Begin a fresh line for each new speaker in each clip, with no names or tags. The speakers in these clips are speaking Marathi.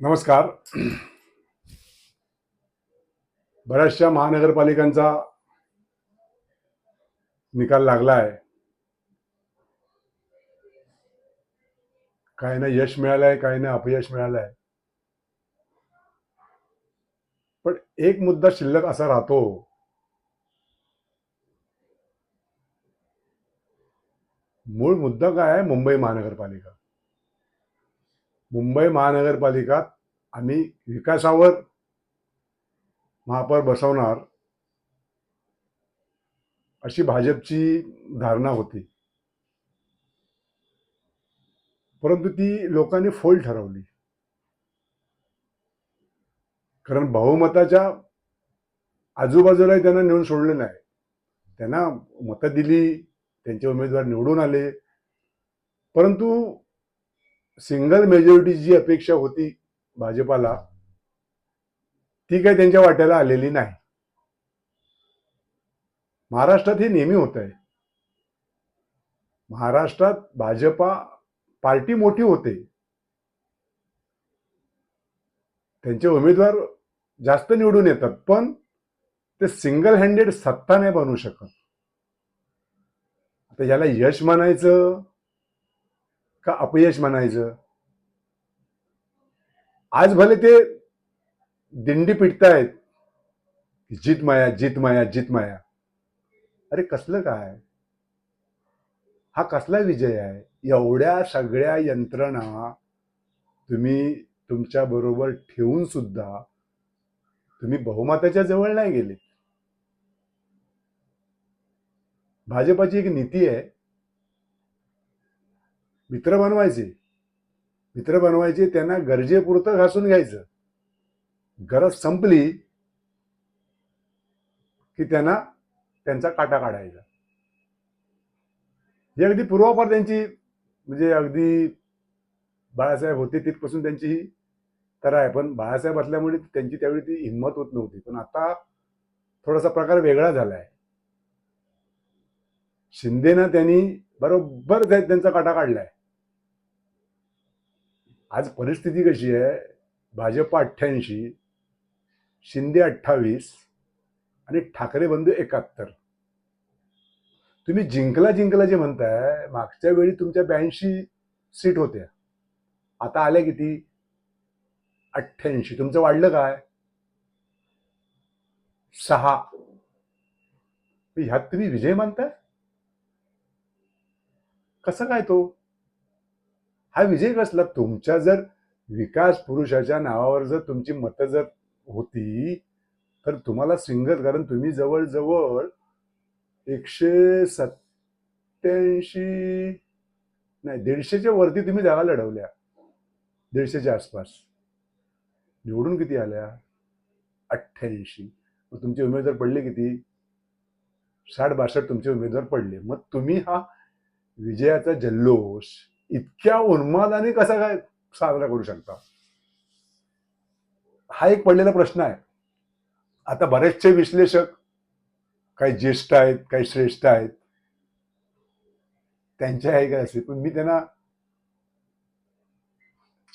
नमस्कार. बऱ्याचशा महानगरपालिकांचा निकाल लागला आहे काही ना यश मिळालंय काही ना अपयश मिळालंय. पण एक मुद्दा शिल्लक असा राहतो. मूळ मुद्दा काय आहे? मुंबई महानगरपालिका. मुंबई महानगरपालिकात आम्ही विकासावर महापौर बसवणार अशी भाजपची धारणा होती. परंतु ती लोकांनी फोल ठरवली. कारण बहुमताच्या आजूबाजूलाही त्यांना नेऊन सोडलं नाही. त्यांना मतं दिली त्यांचे उमेदवार निवडून आले. परंतु सिंगल मेजॉरिटी जी अपेक्षा होती भाजपाला ती काही त्यांच्या वाट्याला आलेली नाही. महाराष्ट्रात हे नेहमी होत आहे महाराष्ट्रात भाजपा पार्टी मोठी होते. त्यांचे उमेदवार जास्त निवडून येतात पण ते सिंगल हँडेड सत्ता नाही बनवू शकत. आता याला यश म्हणायचं का अपयश म्हणायचं? आज भले ते दिंडी पिटतायत जित माया जित माया जित माया. अरे कसलं काय? हा कसला विजय आहे? एवढ्या सगळ्या यंत्रणा तुम्ही तुमच्या बरोबर ठेवून सुद्धा तुम्ही बहुमताच्या जवळ नाही गेले. भाजपाची एक नीती आहे मित्र बनवायचे. मित्र बनवायचे त्यांना गरजेपुरतं घासून घ्यायचं. गरज संपली की त्यांना त्यांचा काटा काढायचा. ही अगदी पूर्वापार त्यांची म्हणजे अगदी बाळासाहेब होते तिथपासून त्यांची ही तर आहे. पण बाळासाहेब असल्यामुळे त्यांची त्यावेळी ती हिंमत होत नव्हती. पण आता थोडासा प्रकार वेगळा झाला आहे शिंदेनं त्यांनी बरोबर त्यांचा काटा काढलाय. आज परिस्थिती कशी आहे? भाजप अठ्ठ्याऐंशी शिंदे अठ्ठावीस आणि ठाकरे बंधू एकाहत्तर. तुम्ही जिंकला जिंकला जे म्हणताय मागच्या वेळी तुमच्या ब्याऐंशी सीट होत्या. आता आल्या किती? अठ्ठ्याऐंशी. तुमचं वाढलं काय? सहा. ह्यात तुम्ही विजय मानताय? कसं काय तो? हा विजय कसला? तुमच्या जर विकास पुरुषाच्या नावावर जर तुमची मतं जर होती तर तुम्हाला सिंगल कारण तुम्ही जवळजवळ एकशे सत्याऐंशी नाही दीडशेच्या वरती तुम्ही जागा लढवल्या. दीडशेच्या आसपास. निवडून किती आल्या? अठ्ठ्याऐंशी. मग तुमचे उमेदवार पडले किती? साठ बासष्ट तुमचे उमेदवार पडले. मग तुम्ही हा विजयाचा जल्लोष इतक्या उन्मादाने कसा काय साजरा करू शकता? हा एक पडलेला प्रश्न आहे. आता बरेचसे विश्लेषक काही ज्येष्ठ आहेत काही श्रेष्ठ आहेत त्यांच्या आहे काय असेल पण मी त्यांना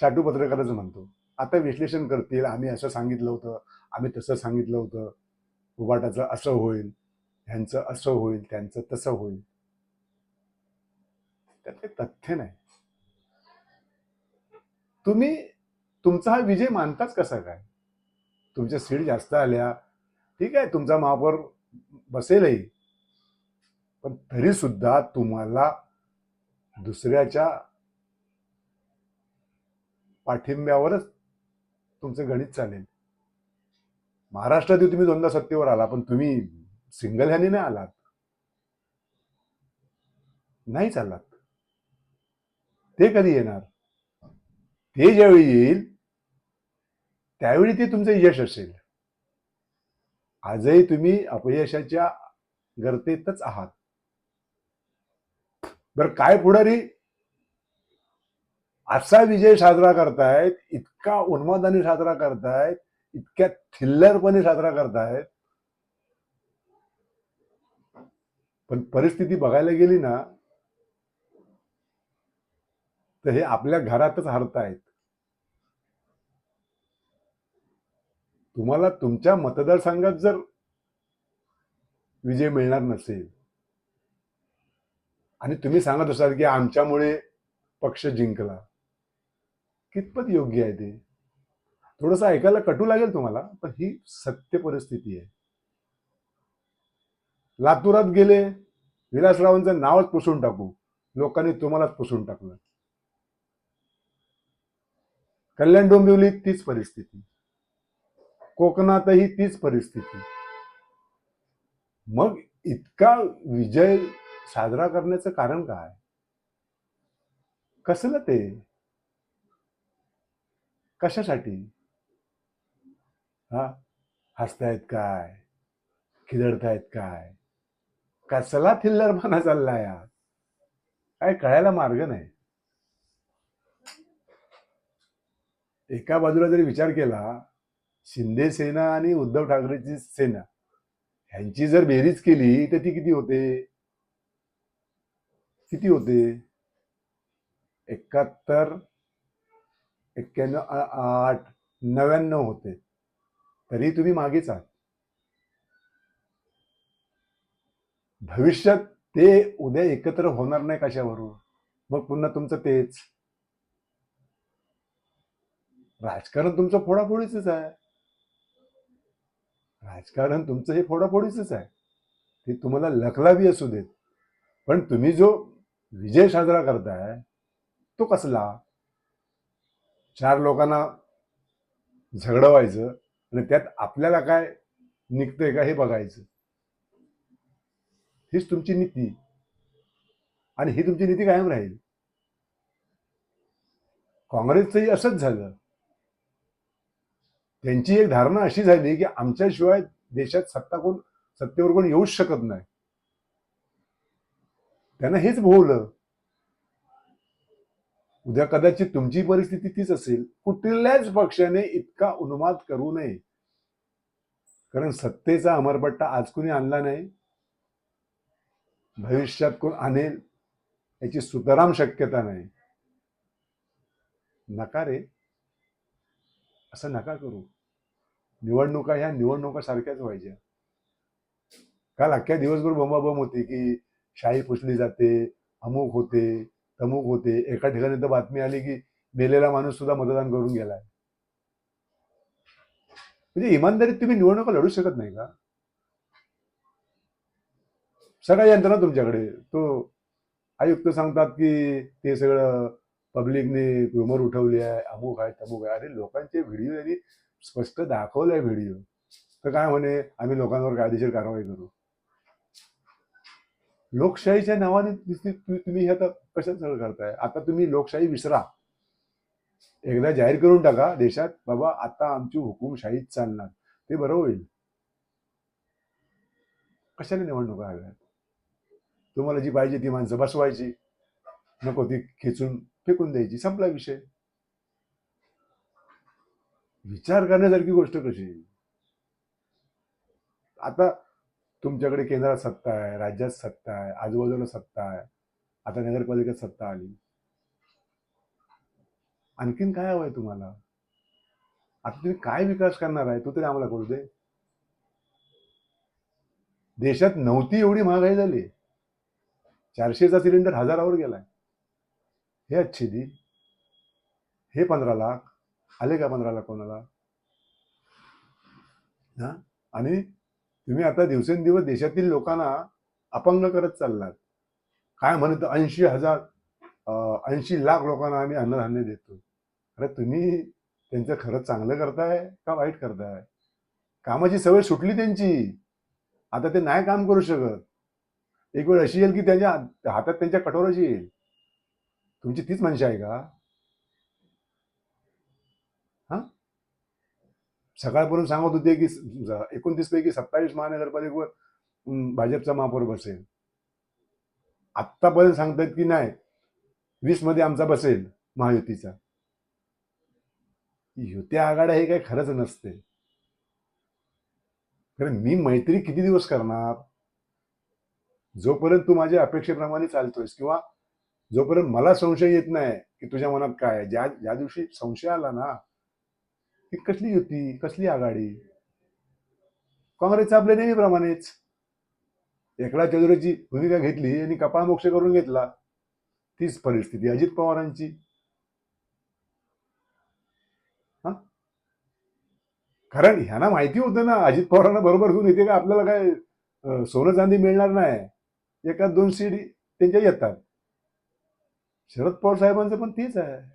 चाटू पत्रकारच म्हणतो. आता विश्लेषण करतील. आम्ही असं सांगितलं होतं. आम्ही तसं सांगितलं होतं. उबाटाचं असं होईल ह्यांचं असं होईल त्यांचं तसं होईल. त्यात काही तथ्य नाही. तुम्ही तुमचा हा विजय मानताच कसा काय? तुमच्या सीट जास्त आल्या. ठीक आहे तुमचा महापौर बसेलही. पण तरी सुद्धा तुम्हाला दुसऱ्याच्या पाठिंब्यावरच तुमचं गणित चालेल. महाराष्ट्रात तुम्ही दोनदा सत्तेवर आला पण तुम्ही सिंगल ह्याने नाही आलात. नाही चाललात. ते कधी येणार? ते ज्यावेळी येईल त्यावेळी ते तुमचं यश असेल. आजही तुम्ही अपयशाच्या गर्तेतच आहात. बर काय पुढारी? असा विजय साजरा करतायत इतका उन्मादाने साजरा करतायत इतक्या थिल्लरपणे साजरा करतायत. पण परिस्थिती बघायला गेली ना तर हे आपल्या घरातच हरतायत. तुम्हाला तुमच्या मतदारसंघात जर विजय मिळणार नसेल आणि तुम्ही सांगत असाल की आमच्यामुळे पक्ष जिंकला कितपत योग्य आहे ते? थोडस ऐकायला कटू लागेल तुम्हाला पण ही सत्य परिस्थिती आहे. लातूरात गेले विलासरावांचं नावच पुसून टाकू. लोकांनी तुम्हालाच पुसून टाकलं. कल्याण डोंबिवली तीच परिस्थिती. कोकणातही तीच परिस्थिती. मग इतका विजय साजरा करण्याचं कारण काय? कसलं ते? कशासाठी? हा? हसतायत काय? खिदडतायत काय? कसला थिल्लर थिल्लरपणा चाललाय या काय कळायला मार्ग नाही. एका बाजूला जरी विचार केला शिंदे सेना आणि उद्धव ठाकरेची सेना. ह्यांची जर बेरीज केली तर ती किती होते? किती होते? एकाहत्तर एक्क्याण्णव आठ नव्याण्णव होते. तरी तुम्ही मागेच आहात भविष्यात ते उद्या एकत्र होणार नाही कशावरून? मग पुन्हा तुमचं तेच. राजकारण तुमचं फोडाफोडीच आहे. राजकारण तुमचं हे फोडाफोडीचंच आहे. ते तुम्हाला लखलावी असू देत. पण तुम्ही जो विजय साजरा करताय तो कसला? चार लोकांना झगडवायचं आणि त्यात आपल्याला काय निघतंय का हे बघायचं. हीच तुमची नीती. आणि ही तुमची नीती कायम राहील. काँग्रेसचंही असंच झालं. त्यांची एक धारणा अशी झाली की आमच्याशिवाय देशात सत्ता कोण सत्तेवर कोण येऊच शकत नाही. त्यांना हेच भोवलं. उद्या कदाचित तुमची परिस्थिती तीच असेल. कुठल्याच पक्षाने इतका उन्माद करू नये. कारण सत्तेचा अमरपट्टा आज कुणी आणला नाही? भविष्यात कोण आणेल? याची सुतराम शक्यता नाही. नका रे. असं नका करू. निवडणुका ह्या निवडणुका सारख्याच व्हायच्या. काल अख्ख्या दिवसभर बोंबाबोंब होती की शाही पुसली जाते अमुक होते तमुक होते. एका ठिकाणी तर बातमी आली की मेलेला माणूस सुद्धा मतदान करून गेलाय. म्हणजे इमानदारीत तुम्ही निवडणुका लढू शकत नाही का? सगळ्या यंत्रणा तुमच्याकडे. तो आयुक्त सांगतात की ते सगळं पब्लिकने रुमर उठवली आहे अमुक आहे तमुक आहे. अरे लोकांचे व्हिडिओ यांनी स्पष्ट दाखवलाय व्हिडिओ तर काय म्हणे आम्ही लोकांवर कायदेशीर कारवाई करू. लोकशाहीच्या नावाने तुम्ही हे आता कशात सगळं करताय? आता तुम्ही लोकशाही विसरा. एकदा जाहीर करून टाका देशात बाबा आता आमची हुकुमशाहीच चालणार. ते बरं होईल. कशाने निवडणुका हव्यात तुम्हाला जी पाहिजे ती माणसं बसवायची. नको ती खेचून फेकून द्यायची. संपला विषय. विचार करण्यासारखी गोष्ट कशी? आता तुमच्याकडे केंद्रात सत्ता आहे राज्यात सत्ता आहे आजूबाजूला सत्ता आहे आता नगरपालिकेत सत्ता आली. आणखीन काय हवंय तुम्हाला? आता तुम्ही काय विकास करणार आहे तो तरी आम्हाला करू दे. देशात नव्हती एवढी महागाई झाली. चारशेचा सिलेंडर हजारावर गेलाय. हे अच्छी दी. हे पंधरा लाख. आले का पंधरा लाख कोणाला? हा? आणि तुम्ही आता दिवसेंदिवस देशातील लोकांना अपंग करत चाललात. काय म्हणत ऐंशी हजार ऐंशी लाख लोकांना आम्ही अन्नधान्य देतो. अरे तुम्ही त्यांचं खरंच चांगलं करताय का वाईट करताय? कामाची सवय सुटली त्यांची. आता ते नाही काम करू शकत. एक वेळ अशी येईल की त्यांच्या हातात त्यांच्या कटोराची येईल. तुमची तीच मनशा आहे का हा सकाळपर्यंत सांगत होते की एकोणतीस पैकी सत्तावीस महानगरपालिकेवर भाजपचा महापौर बसेल. आत्तापर्यंत सांगतायत की नाही वीसमध्ये आमचा बसेल महायुतीचा. युती आघाड्या हे काही खरंच नसते. कारण मी मैत्री किती दिवस करणार? जोपर्यंत तू माझ्या अपेक्षेप्रमाणे चालतोयस किंवा जोपर्यंत मला संशय येत नाही की तुझ्या मनात काय ज्या ज्या दिवशी संशय आला ना ती कसली युती कसली आघाडी? काँग्रेसचं आपल्या नेहमीप्रमाणेच. एकला चौधरीची भूमिका घेतली आणि कपाळ मोक्ष करून घेतला. तीच परिस्थिती. अजित पवारांची. हा? कारण ह्यांना माहिती होतं ना अजित पवारांना बरोबर घेऊन येते का? आपल्याला काय सोनं चांदी मिळणार नाही. एका दोन सीट त्यांच्या येतात. शरद पवार साहेबांचं पण तेच आहे.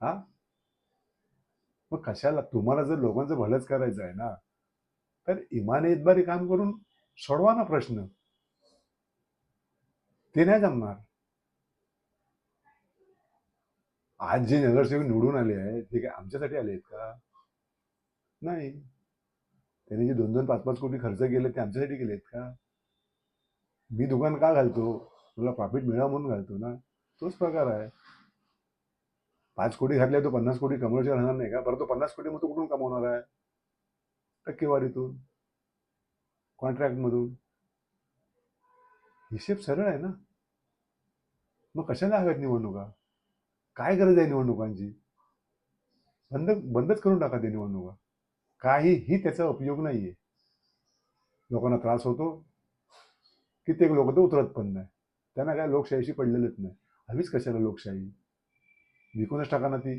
हा? मग कशाला? तुम्हाला जर लोकांचं भलंच करायचं आहे ना तर इमाने इतबारी काम करून सोडवा ना प्रश्न. ते नाही जमणार. आज जे नगरसेवक निवडून आले आहेत ते काय आमच्यासाठी आले आहेत का? नाही. त्यांनी जे दोन दोन पाच पाच कोटी खर्च केले ते आमच्यासाठी केले आहेत का? मी दुकान का घालतो? तुला प्रॉफिट मिळावं म्हणून घालतो ना? तोच प्रकार आहे. पाच कोटी घातले तो पन्नास कोटी कमवायचे राहणार नाही का? बरं तो पन्नास कोटी मग तो कुठून कमवणार आहे? टक्केवारीतून कॉन्ट्रॅक्टमधून हिशेब सरळ आहे ना? मग कशाला हव्यात निवडणुका? काय गरज आहे निवडणुकांची? बंद बंदच करून टाका ते निवडणुका. काहीही त्याचा उपयोग नाहीये. लोकांना त्रास होतो. कित्येक लोक तर उतरत पण नाही. त्यांना काय लोकशाहीशी पडलेलंच नाही. हवीच कशाला लोकशाही? विकूनच टाका ना ती